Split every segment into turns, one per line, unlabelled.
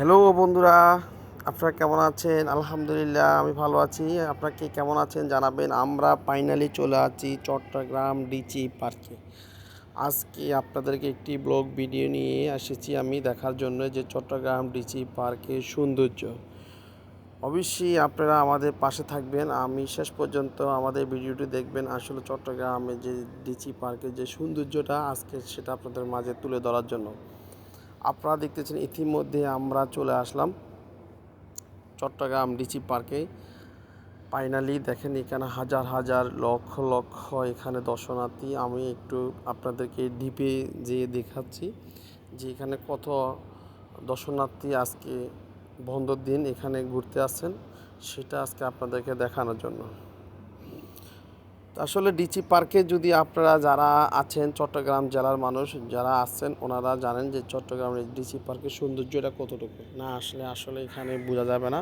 Hello বন্ধুরা, আপনারা কেমন আছেন? আলহামদুলিল্লাহ, আমি ভালো আছি। আপনারা কে কেমন আছেন জানাবেন। আমরা ফাইনালি চলে আছি চট্টগ্রাম ডিচি পার্কে আজকে আপনাদেরকে একটি ব্লগ ভিডিও নিয়ে এসেছি আমি দেখার জন্য যে চট্টগ্রাম ডিচি পার্কের সৌন্দর্য। অবশ্যই আপনারা আমাদের পাশে থাকবেন। আমি শেষ পর্যন্ত আমাদের ভিডিওটি দেখবেন। আসলে চট্টগ্রামে যে ডিচি পার্কের যে সৌন্দর্যটা আজকে সেটা আপনাদের মাঝে তুলে ধরার জন্য। আপনারা দেখতেছেন ইতিমধ্যে আমরা চলে আসলাম চট্টগ্রাম ডিচি পার্কে। ফাইনালি দেখেন এখানে হাজার হাজার লক্ষ লক্ষ এখানে দর্শনার্থী। আমি একটু আপনাদেরকে ডিপে যেয়ে দেখাচ্ছি যে এখানে কত দর্শনার্থী আজকে বন্ধর দিন এখানে ঘুরতে আসছেন, সেটা আজকে আপনাদেরকে দেখানোর জন্য। আসলে ডিচি পার্কে যদি আপনারা যারা আছেন চট্টগ্রাম জেলার মানুষ, যারা আছেন ওনারা জানেন যে চট্টগ্রামের ডিচি পার্কের সৌন্দর্যটা কতটুকু। না আসলে আসলে এখানে বোঝা যাবে না।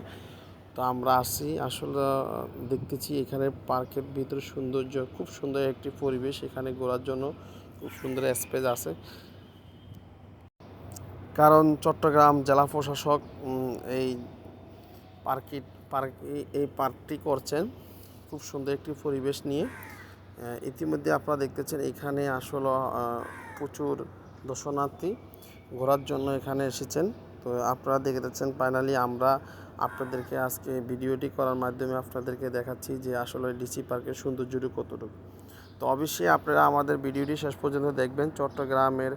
তো আমরা আসি আসলে দেখতেছি এখানে পার্কের ভিতরে সৌন্দর্য, খুব সুন্দর একটি পরিবেশ এখানে ঘোরার জন্য, খুব সুন্দর স্পেস আছে। কারণ চট্টগ্রাম জেলা প্রশাসক এই পার্কি, পার্ক এই- পার্কটি করছেন। খুব সুন্দর একটি পরিবেশ নিয়ে। ইতিমধ্যে আপনারা দেখতেছেন এখানে আসলে প্রচুর দর্শনার্থী ঘোরার জন্য এখানে এসেছেন। তো আপনারা দেখতেছেন ফাইনালি আমরা আপনাদেরকে আজকে ভিডিওটি করার মাধ্যমে আপনাদেরকে দেখাচ্ছি যে আসলে ডিসি পার্কের সৌন্দর্যটি কতটুকু। তো অবশ্যই আপনারা আমাদের ভিডিওটি শেষ পর্যন্ত দেখবেন, চট্টগ্রামের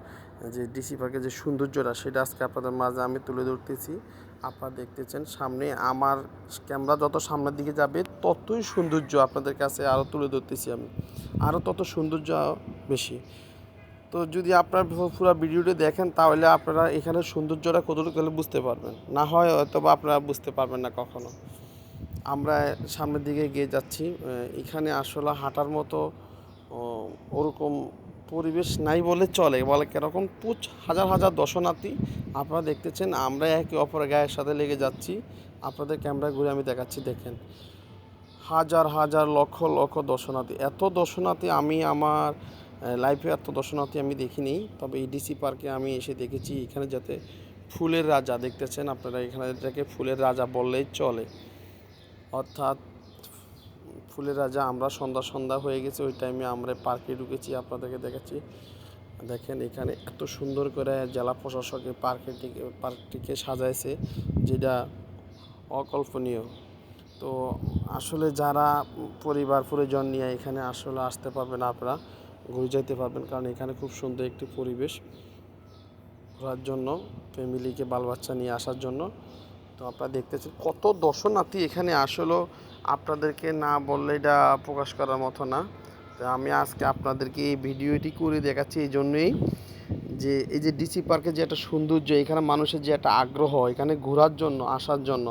যে ডিসি পার্কের যে সৌন্দর্যটা, সেটা আজকে আপনাদের মাঝে আমি তুলে ধরতেছি। আপনারা দেখতেছেন সামনে আমার ক্যামেরা যত সামনের দিকে যাবে, ততই সৌন্দর্য আপনাদের কাছে আরও তুলে ধরতেছি আমি। আরও তত সৌন্দর্য বেশি। তো যদি আপনার পুরো ভিডিওটি দেখেন, তাহলে আপনারা এখানে সৌন্দর্যটা কতটুকু হলে বুঝতে পারবেন। না হয় হয়তো বা আপনারা বুঝতে পারবেন না কখনো। আমরা সামনের দিকে গিয়ে যাচ্ছি। এখানে আসলে হাঁটার মতো ওরকম পরিবেশ নাই বলে চলে। বলে কীরকম? পুচ, হাজার হাজার দর্শনার্থী আপনারা দেখতেছেন আমরা একে অপরের গায়ের সাথে লেগে যাচ্ছি। আপনাদের ক্যামেরা ঘুরে আমি দেখাচ্ছি, দেখেন। হাজার হাজার লক্ষ লক্ষ দর্শনার্থী। এত দর্শনার্থী আমি আমার লাইফে এত দর্শনার্থী আমি দেখিনি। তবে এই ডিসি পার্কে আমি এসে দেখেছি, এখানে যাতে ফুলের রাজা দেখতেছেন, আপনারা এখানে এটাকে ফুলের রাজা বললেই চলে। অর্থাৎ ফুলের রাজা, আমরা সন্ধ্যা সন্ধ্যা হয়ে গেছে, ওই টাইমে আমরা পার্কে ঢুকেছি, আপনাদেরকে দেখাচ্ছি। দেখেন এখানে এত সুন্দর করে জেলা প্রশাসক এই পার্কটিকে পার্কটিকে সাজাইছে, যেটা অকল্পনীয়। তো আসলে যারা পরিবার, পরিজন নিয়ে এখানে আসলে আসতে পারবেন আপনারা ঘুরে যেতে পারবেন, কারণ এখানে খুব সুন্দর একটি পরিবেশ। ঘোরার জন্য ফ্যামিলিকে বাল বাচ্চা নিয়ে আসার জন্য। তো আপনারা দেখতেছেন কত দর্শনার্থী এখানে আসলে। আপনাদেরকে না বললে এটা প্রকাশ করার মতো না। তো আমি আজকে আপনাদেরকে এই ভিডিওটি করে দেখাচ্ছি এই জন্যই যে এই যে ডিসি পার্কের যে একটা সৌন্দর্য, এখানে মানুষের যে একটা আগ্রহ, এখানে ঘোরার জন্য, আসার জন্য,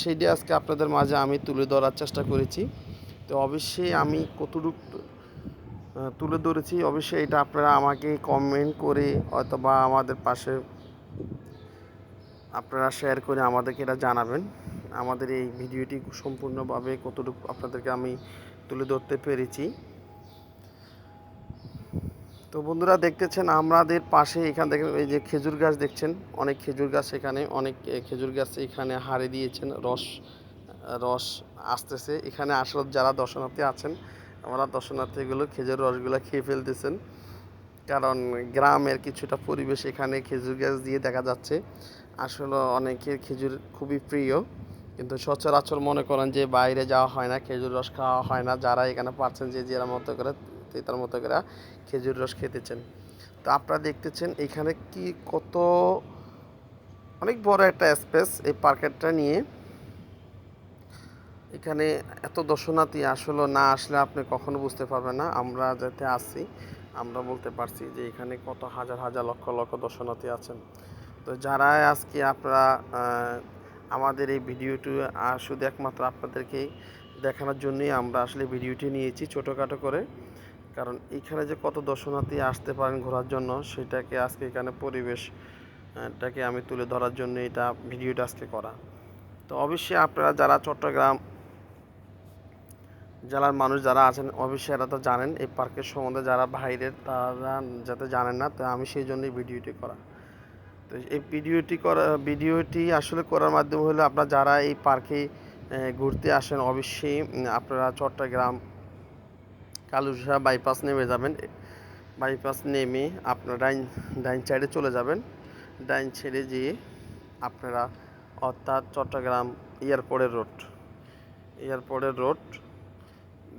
সেটি আজকে আপনাদের মাঝে আমি তুলে ধরার চেষ্টা করেছি। তো অবশ্যই আমি কতটুকু তুলে ধরেছি, অবশ্যই এটা আপনারা আমাকে কমেন্ট করে অথবা আমাদের পাশে আপনারা শেয়ার করে আমাদেরকে এটা জানাবেন। আমাদের এই ভিডিওটি সম্পূর্ণভাবে কতটুকু আপনাদেরকে আমি তুলে ধরতে পেরেছি। তো বন্ধুরা, দেখতেছেন আমাদের পাশে এখান থেকে এই যে খেজুর গাছ দেখছেন, অনেক খেজুর গাছ এখানে, অনেক খেজুর গাছ এখানে হারে দিয়েছেন, রস রস আসতেছে। এখানে আসলে যারা দর্শনার্থী আছেন, আমরা দর্শনার্থীগুলো খেজুর রসগুলো খেয়ে ফেলতেছেন। কারণ গ্রামের কিছুটা পরিবেশ এখানে খেজুর গাছ দিয়ে দেখা যাচ্ছে। আসলে অনেকের খেজুর খুবই প্রিয়। কিন্তু সচরাচর মনে করেন যে বাইরে যাওয়া হয় না, খেজুর রস খাওয়া হয় না। যারা এখানে পারছেন যে যারা মতো করে তার মতো করে খেজুর রস খেতেছেন। তো আপনারা দেখতেছেন এখানে কি কত, অনেক বড় একটা স্পেস এই পার্কেটটা নিয়ে। এখানে এত দর্শনার্থী আসলে, না আসলে আপনি কখনো বুঝতে পারবেন না। আমরা যাতে আসি আমরা বলতে পারছি যে এখানে কত হাজার হাজার লক্ষ লক্ষ দর্শনার্থী আছেন। তো যারা আজকে আপনারা আমাদের এই ভিডিওটি শুধু একমাত্র আপনাদেরকে দেখানোর জন্যই আমরা আসলে ভিডিওটি নিয়েছি ছোটোখাটো করে। কারণ এখানে যে কত দর্শনার্থী আসতে পারেন ঘোরার জন্য সেটাকে আজকে এখানে পরিবেশ আহ, আমি তুলে ধরার জন্য এটা ভিডিওটা আজকে করা। তো অবশ্যই আপনারা যারা চট্টগ্রাম জেলার মানুষ যারা আছেন অবশ্যই এরা তো জানেন এই পার্কের সম্বন্ধে যারা বাইরের তারা যাতে জানেন না তো আমি সেই জন্যই ভিডিওটি করা। তো এই ভিডিওটি করা, ভিডিওটি আসলে করার মাধ্যমে হলো আপনারা যারা এই পার্কে ঘুরতে আসেন, অবশ্যই আপনারা চট্টগ্রাম কালুশা বাইপাস নেমে যাবেন। বাইপাস নেমে আপনারা ডাইন ডাইন সাইডে চলে যাবেন। ডাইন সাইডে যেয়ে আপনারা অর্থাৎ চট্টগ্রাম এয়ারপোর্টের রোড এয়ারপোর্টের রোড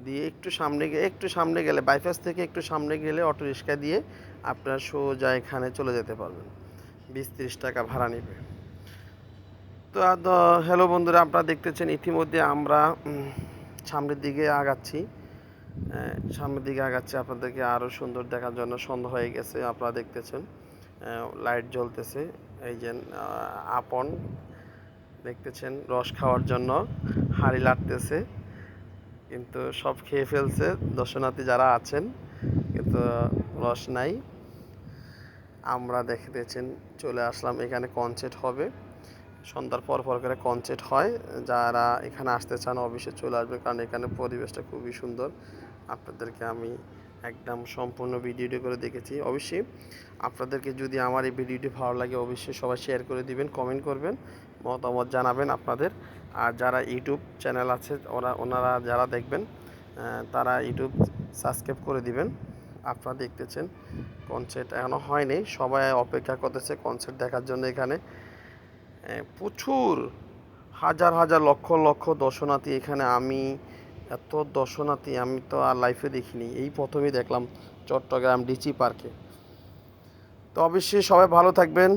দিয়ে একটু সামনে একটু সামনে গেলে, বাইপাস থেকে একটু সামনে গেলে অটো রিক্সা দিয়ে আপনারা সোজা এখানে চলে যেতে পারবেন। বিশ তিরিশ টাকা ভাড়া নেবে। তো হ্যালো বন্ধুরা, আপনারা দেখতেছেন ইতিমধ্যে আমরা সামনের দিকে আগাচ্ছি। সামনের দিকে আগাচ্ছি, আপনাদেরকে আরও সুন্দর দেখার জন্য সন্ধ্যা হয়ে গেছে, আপনারা দেখতেছেন। লাইট জ্বলতেছে, এই যে আপন, দেখতেছেন, রস খাওয়ার জন্য হাঁড়ি লাটতেছে। কিন্তু সব খেয়ে ফেলছে, দর্শনার্থী যারা আছেন, কিন্তু রস নাই। আমরা দেখতেছেন চলে আসলাম, এখানে কনসার্ট হবে। সন্ধ্যার পর পর করে কনসার্ট হয়। যারা এখানে আসতে চান অবশ্যই চলে আসবে, কারণ এখানে পরিবেশটা খুবই সুন্দর। আপনাদেরকে আমি একদম সম্পূর্ণ ভিডিওটি করে দেখেছি। অবশ্যই আপনাদেরকে যদি আমার এই ভিডিওটি ভালো লাগে, অবশ্যই সবাই শেয়ার করে দিবেন কমেন্ট করবেন, মতামত জানাবেন আপনাদের। আর যারা ইউটিউব চ্যানেল আছে, ওরা, ওনারা যারা দেখবেন তারা ইউটিউব সাবস্ক্রাইব করে দিবেন। আপনারা দেখতেছেন। কনসার্ট এখনও হয়নি, সবাই অপেক্ষা করতেছে কনসার্ট দেখার জন্য এখানে। প্রচুর, হাজার হাজার, লক্ষ লক্ষ দর্শনার্থী এখানে। আমি, এত দর্শনার্থী আমি তো আর লাইফে দেখিনি। এই প্রথমেই দেখলাম চট্টগ্রাম ডিচি পার্কে। তো অবশ্যই সবাই ভালো থাকবেন।